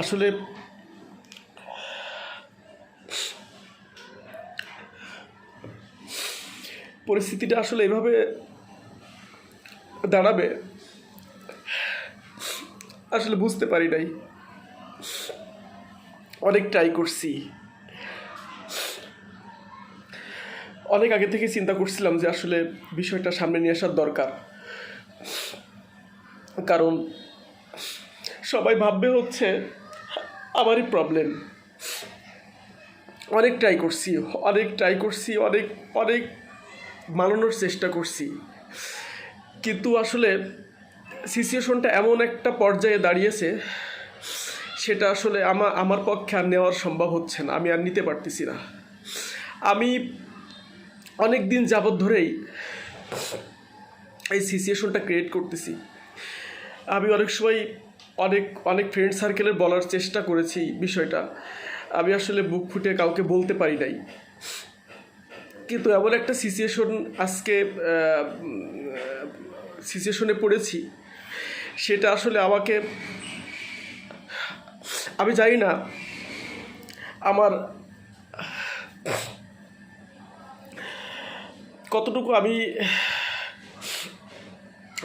আসলে পরিস্থিতিটা আসলে এভাবে দাঁড়াবে, আসলে বুঝতে পারি নাই। অনেক ট্রাই করছি। অনেক আগে থেকে চিন্তা করছিলাম যে আসলে বিষয়টা সামনে নিয়ে আসার দরকার। কারণ সবাই ভাববে হচ্ছে আমারই প্রবলেম অনেক ট্রাই করছি, অনেক ট্রাই করছি, অনেক অনেক মানানোর চেষ্টা করছি। কিন্তু আসলে সিচুয়েশনটা এমন একটা পর্যায়ে দাঁড়িয়েছে, সেটা আসলে আমার আমার পক্ষে আর নেওয়ার সম্ভব হচ্ছে না, আমি আর নিতে পারতেছি না। আমি অনেক দিন যাবৎ ধরেই এই সিচুয়েশনটা ক্রিয়েট করতেছি। আমি অনেক সময় অনেক অনেক ফ্রেন্ড সার্কেলে বলার চেষ্টা করেছি বিষয়টা। আমি আসলে বুক ফুটে কাউকে বলতে পারি নাই। কিন্তু এমন একটা সিচুয়েশন আজকে সিচুয়েশনে পড়েছি। সেটা আসলে আমাকে, আমি জানি না, আমার কতটুকু আমি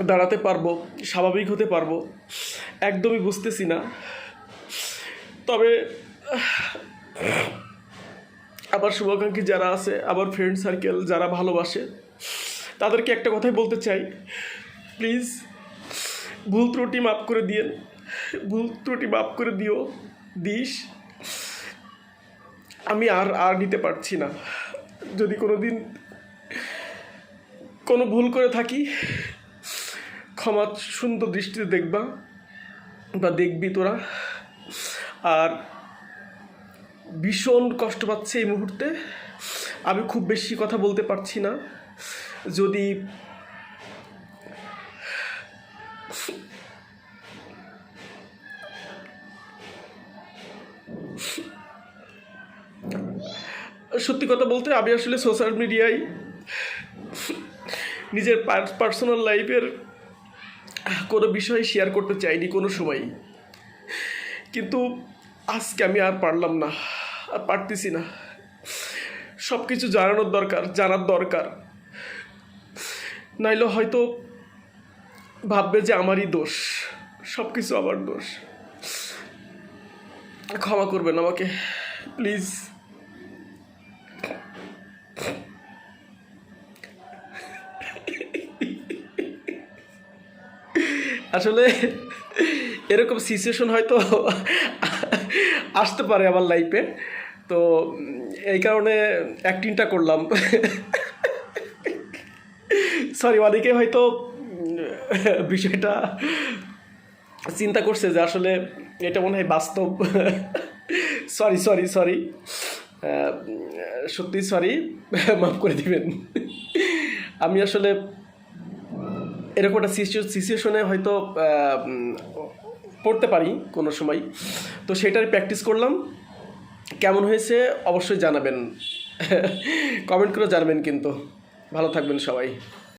দাঁড়াতে পারব, স্বাভাবিক হতে পারব। একদমই বুঝতেছি না। তবে, আবার শুভাকাঙ্ক্ষী যারা আছে, আবার ফ্রেন্ড সার্কেল যারা ভালোবাসে, তাদেরকে একটা কথাই বলতে চাই। প্লিজ ভুল ত্রুটি মাফ করে দিয়েন। ভুল ত্রুটি মাফ করে দিও, দিস। আমি আর আর নিতে পারছি না। যদি কোনো দিন কোনো ভুল করে থাকি, ক্ষমা সুন্দর দৃষ্টিতে দেখবা। বা দেখবি তোরা। আর ভীষণ কষ্ট পাচ্ছে এই মুহূর্তে। আমি খুব বেশি কথা বলতে পারছি না। যদি সত্যি কথা বলতে, আমি আসলে সোশ্যাল মিডিয়ায় নিজের পার্সোনাল লাইফের কোনো বিষয় শেয়ার করতে চাইনি কোনো সময়ই। কিন্তু আজকে আমি আর পারলাম না, আর পারতেছি না। সব কিছু জানানোর দরকার, জানার দরকার। নাইলে হয়তো ভাববে যে আমারই দোষ সব কিছু আমার দোষ। ক্ষমা করবেন আমাকে, প্লিজ। আসলে এরকম সিচুয়েশন হয়তো আসতে পারে আমার লাইফে তো এই কারণে অ্যাক্টিংটা করলাম। সরি অনেকে হয়তো বিষয়টা চিন্তা করছে যে আসলে এটা মনে হয় বাস্তব। সরি সরি সরি সত্যি সরি মাফ করে দিবেন। আমি আসলে এরকম একটা সিচুয়েশনে হয়তো পড়তে পারি কোনো সময়। তো সেটার প্র্যাকটিস করলাম। কেমন হয়েছে অবশ্যই জানাবেন। কমেন্ট করে জানাবেন কিন্তু। ভালো থাকবেন সবাই।